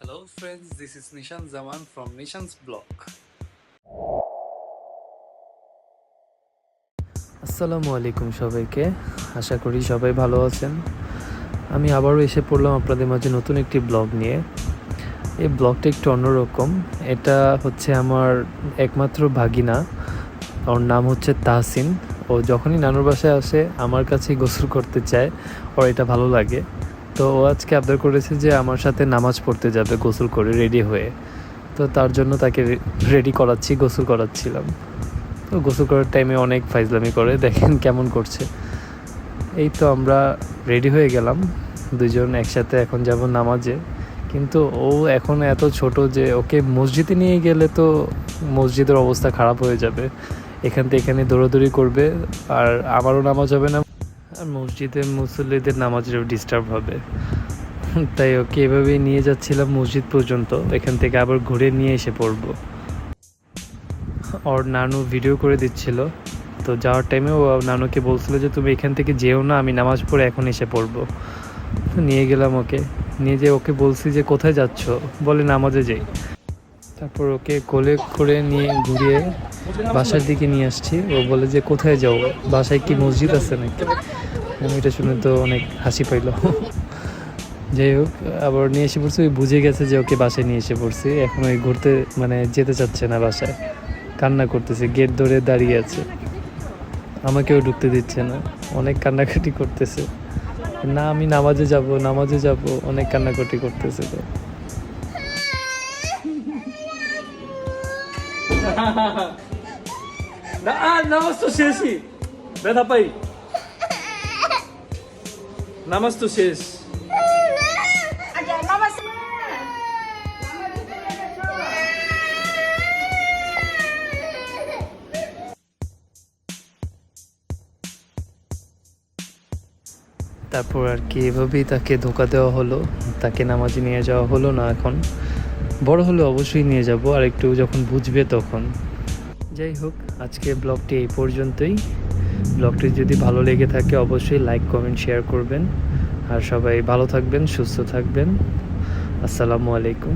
friends, this is Nishan Zaman from Nishan's blog. আসসালামু আলাইকুম সবাইকে। আশা করি সবাই ভালো আছেন। আমি আবারও এসে পড়লাম আপনাদের মাঝে নতুন একটি ব্লগ নিয়ে। এই ব্লগটা একটু অন্যরকম। এটা হচ্ছে আমার একমাত্র ভাগিনা। ওর নাম হচ্ছে তাহসিন। ও যখনই নানুর বাসায় আসে আমার কাছেই গোসল করতে চায়। ওর এটা ভালো লাগে। তো ও আজকে আবদার করেছে যে আমার সাথে নামাজ পড়তে যাবে, গোসল করে রেডি হয়ে। তো তার জন্য তাকে রেডি করাচ্ছি, গোসল করাচ্ছিলাম। তো গোসল করার টাইমে অনেক ফাইজলামি করে, দেখেন কেমন করছে। এই তো আমরা রেডি হয়ে গেলাম দুজন একসাথে এখন যাব নামাজে। কিন্তু ও এখন এত ছোট যে ওকে মসজিদে নিয়ে গেলে তো মসজিদের অবস্থা খারাপ হয়ে যাবে। এখান থেকে এখানে দৌড়াদৌড়ি করবে, আর আমারও নামাজ হবে না। মসজিদে মুসল্লিদের নামাজেরও ডিস্টার্ব হবে। তাই ওকে এভাবেই নিয়ে যাচ্ছিলাম মসজিদ পর্যন্ত। এখান থেকে আবার ঘুরে নিয়ে এসে পড়ব। ওর নানু ভিডিও করে দিচ্ছিল। তো যাওয়ার টাইমে ও নানুকে বলছিল যে, তুমি এখান থেকে যেও না, আমি নামাজ পড়ে এখন এসে পড়ব। নিয়ে গেলাম ওকে। নিয়ে যে ওকে বলছি যে, কোথায় যাচ্ছ? বলে, নামাজে যাই। তারপর ওকে কোলে করে নিয়ে ঘুরিয়ে বাসার দিকে নিয়ে আসছি। ও বলে যে, কোথায় যাও? বাসায় কি মসজিদ আছে নাকি? আমি এটা শুনে তো অনেক হাসি পাইল। যাই হোক, আবার নিয়ে এসে পড়ছি, ওই বুঝে গেছে যে ওকে বাসায় নিয়ে এসে পড়ছি। এখন ওই ঘুরতে মানে যেতে চাচ্ছে না বাসায়। কান্না করতেছে, গেট ধরে দাঁড়িয়ে আছে। আমাকেও ঢুকতে দিচ্ছে না। অনেক কান্নাকাটি করতেছে। না, আমি নামাজে যাব নামাজে যাব। অনেক কান্নাকাটি করতেছে তো শেষই। ব্যথা পাই। নামাজ তো শেষ তারপর আর কি, এভাবেই তাকে ধোকা দেওয়া হলো। তাকে নামাজে নিয়ে যাওয়া হলো না এখন। বড় হলে অবশ্যই নিয়ে যাব, আর একটু যখন বুঝবে তখন। যাই হোক আজকে ব্লগটি এই পর্যন্তই। ব্লগটি যদি ভালো লেগে থাকে, অবশ্যই লাইক, কমেন্ট, শেয়ার করবেন। আর সবাই ভালো থাকবেন, সুস্থ থাকবেন। আসসালামু আলাইকুম।